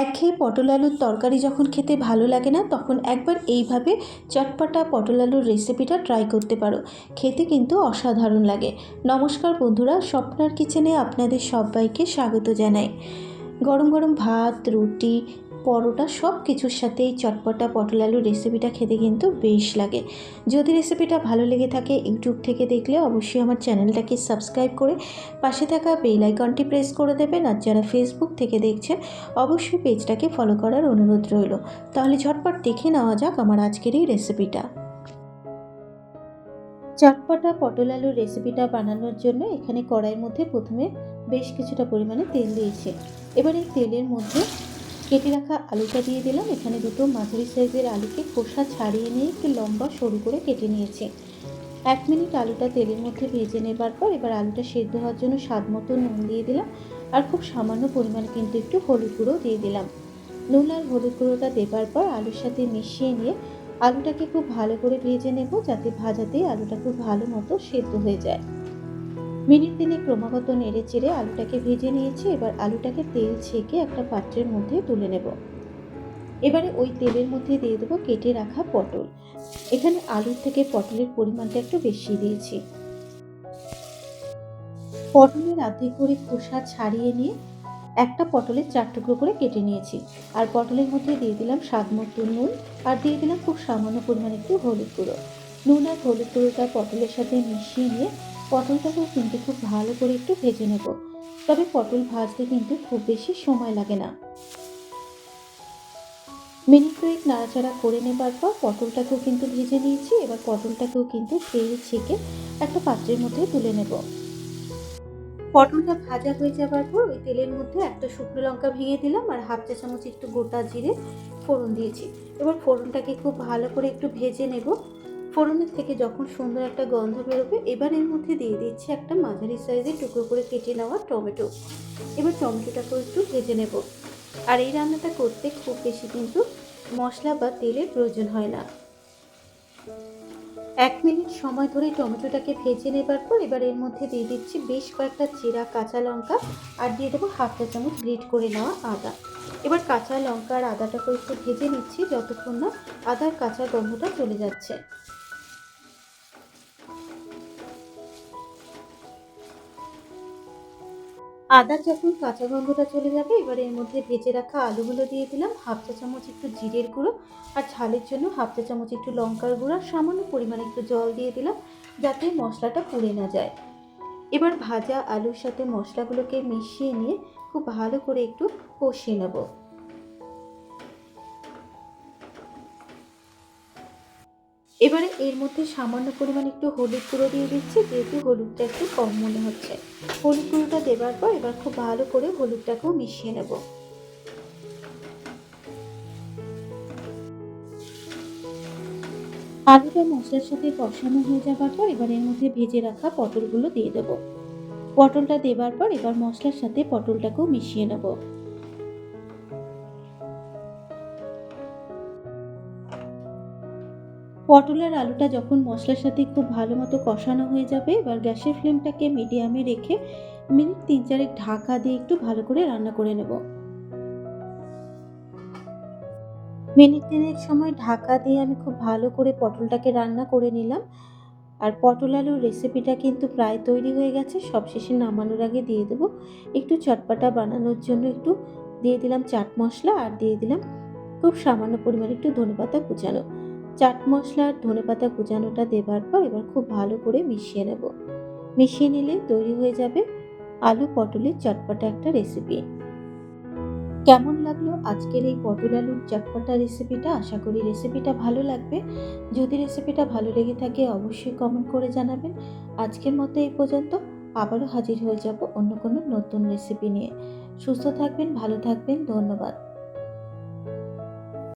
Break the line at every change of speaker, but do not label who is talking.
একঘেয়ে পটল আলুর তরকারি যখন খেতে ভালো লাগে না, তখন একবার এইভাবে চটপটা পটল আলুর রেসিপিটা ট্রাই করতে পারো। খেতে কিন্তু অসাধারণ লাগে। নমস্কার বন্ধুরা, স্বপ্নার কিচেনে আপনাদের সবাইকে স্বাগত জানাই। গরম গরম ভাত, রুটি পরোটা সব কিছুর সাথে এই চটপটা পটল আলুর রেসিপিটা খেতে কিন্তু বেশ লাগে। যদি রেসিপিটা ভালো লেগে থাকে ইউটিউব থেকে দেখলে অবশ্যই আমার চ্যানেলটাকে সাবস্ক্রাইব করে পাশে থাকা বেল আইকনটি প্রেস করে দেবেন আর যারা ফেসবুক থেকে দেখছেন, অবশ্যই পেজটাকে ফলো করার অনুরোধ রইল। তাহলে ঝটপট দেখে নেওয়া যাক আমার আজকের এই রেসিপিটা চটপটা পটল আলুর রেসিপিটা বানানোর জন্য এখানে কড়াইয়ের মধ্যে প্রথমে বেশ কিছুটা পরিমাণে তেল দিয়েছি। এবার এই তেলের মধ্যে কেটে রাখা আলুটা দিয়ে দিলাম। এখানে দুটো মাঝারি সাইজের আলুকে খোসা ছাড়িয়ে নিয়ে একটু লম্বা সরু করে কেটে নিয়েছি। এক মিনিট আলুটা তেলের মধ্যে ভেজে নেবার পর এবার আলুটা সেদ্ধ হওয়ার জন্য স্বাদ মতো নুন দিয়ে দিলাম আর খুব সামান্য পরিমাণে কিন্তু একটু হলুদ গুঁড়ো দিয়ে দিলাম। নুন আর হলুদ গুঁড়োটা দেবার পর আলুর সাথে মিশিয়ে নিয়ে আলুটাকে খুব ভালো করে ভেজে নেব যাতে ভাজাতেই আলুটা খুব ভালো মতো সেদ্ধ হয়ে যায়। মিনিট দিনে ক্রমাগত নেড়ে চেড়ে আলুটাকে ভেজে নিয়েছি, এবার আলুটাকে তেল ছেঁকে একটা পাত্রের মধ্যে তুলে নেব। এবারে ওই তেলের মধ্যে দিয়ে দেবো কেটে রাখা পটল। এখানে আলুর থেকে পটলের পরিমাণটা একটু বেশি দিয়েছি। পটলের আর্ধেক করে খোসা ছাড়িয়ে নিয়ে একটা পটলের চার টুকরো করে কেটে নিয়েছি। আর পটলের মধ্যে দিয়ে দিলাম স্বাদ মতো নুন, আর দিয়ে দিলাম খুব সামান্য পরিমাণে একটু হলুদ গুঁড়ো। নুন আর হলুদ গুঁড়োটা পটলের সাথে মিশিয়ে নিয়ে পটলটাকেও কিন্তু খুব ভালো করে একটু ভেজে নেব। তবে পটল ভাজতে কিন্তু খুব বেশি সময় লাগে না। মিনিট দুয়েক নাড়াচাড়া করে নেবার পর পটলটাকেও কিন্তু ভেজে নিয়েছি। এবার পটলটাকেও কিন্তু তেল ছেঁকে একটা পাত্রের মধ্যে তুলে নেব। পটলটা ভাজা হয়ে যাবার পর ওই তেলের মধ্যে একটা শুকনো লঙ্কা ভেঙে দিলাম আর হাফ চা চামচ একটু গোটা জিরে ফোড়ন দিয়েছি। এবার ফোড়নটাকে খুব ভালো করে একটু ভেজে নেব। ফোড়নের থেকে যখন সুন্দর একটা গন্ধ বেরোবে, এবার এর মধ্যে দিয়ে দিচ্ছি একটা মাঝারি সাইজের টুকরো করে কেটে নেওয়া টমেটো। এবার টমেটোটাকেও একটু ভেজে নেব। আর এই রান্নাটা করতে খুব বেশি কিন্তু মশলা বা তেলের প্রয়োজন হয় না। এক মিনিট সময় ধরে টমেটোটাকে ভেজে নেবার পর এবার এর মধ্যে দিয়ে দিচ্ছি বেশ কয়েকটা চিরা কাঁচা লঙ্কা আর দিয়ে দেবো হাফ চা চামচ গ্রেট করে নেওয়া আদা। এবার কাঁচা লঙ্কা আর আদাটাকে একটু ভেজে নিচ্ছি যতক্ষণ না আদার কাঁচা গন্ধটা চলে যাচ্ছে। আদার যখন কাঁচা গন্ধটা চলে যাবে, এবার এর মধ্যে ভেজে রাখা আলুগুলো দিয়ে দিলাম। হাফ চা চামচ একটু জিরের গুঁড়ো আর ঝালের জন্য হাফ চা চামচ একটু লঙ্কার গুঁড়ো সামান্য পরিমাণে একটু জল দিয়ে দিলাম যাতে মশলাটা পুড়ে না যায়। এবার ভাজা আলুর সাথে মশলাগুলোকে মিশিয়ে নিয়ে খুব ভালো করে একটু কষিয়ে নেব। এবারে এর মধ্যে সামান্য পরিমাণ একটু হলুদ গুঁড়ো দিয়ে দিচ্ছি, যেহেতু হলুদটা একটু কম মনে হচ্ছে। হলুদ গুঁড়োটা দেবার পর এবার খুব ভালো করে হলুদটাকেও মিশিয়ে নেব। আলুটা মশলার সাথে কষানো হয়ে যাবার পর এবার এর মধ্যে ভেজে রাখা পটলগুলো দিয়ে দেব। পটলটা দেবার পর এবার মশলার সাথে পটলটাকেও মিশিয়ে নেব। পটল আর আলুটা যখন মশলার সাথে খুব ভালো মতো কষানো হয়ে যাবে, এবার গ্যাসের ফ্লেমটাকে মিডিয়ামে রেখে মিনিট তিন চারেক ঢাকা দিয়ে একটু ভালো করে রান্না করে নেব। মিনিট তিনেক সময় ঢাকা দিয়ে আমি খুব ভালো করে পটলটাকে রান্না করে নিলাম। আর পটল আলুর রেসিপিটা কিন্তু প্রায় তৈরি হয়ে গেছে, সবশেষে নামানোর আগে দিয়ে দেবো। একটু চটপাটা বানানোর জন্য একটু দিয়ে দিলাম চাট মশলা আর দিয়ে দিলাম খুব সামান্য পরিমাণে একটু ধনেপাতা কুচানো। চাট মশলা আর ধনেপাতা কুচানোটা দেবার পর এবার খুব ভালো করে মিশিয়ে নেব। মিশিয়ে নিলে তৈরি হয়ে যাবে আলু পটলের চটপটা একটা রেসিপি কেমন লাগল আজকের এই পটল আলুর চটপটা রেসিপিটা আশা করি রেসিপিটা ভালো লাগবে। যদি রেসিপিটা ভালো লেগে থাকে অবশ্যই কমেন্ট করে জানাবেন। আজকের মতো এই পর্যন্ত। আবারও হাজির হয়ে যাব অন্য কোনো নতুন রেসিপি নিয়ে। সুস্থ থাকবেন, ভালো থাকবেন, ধন্যবাদ।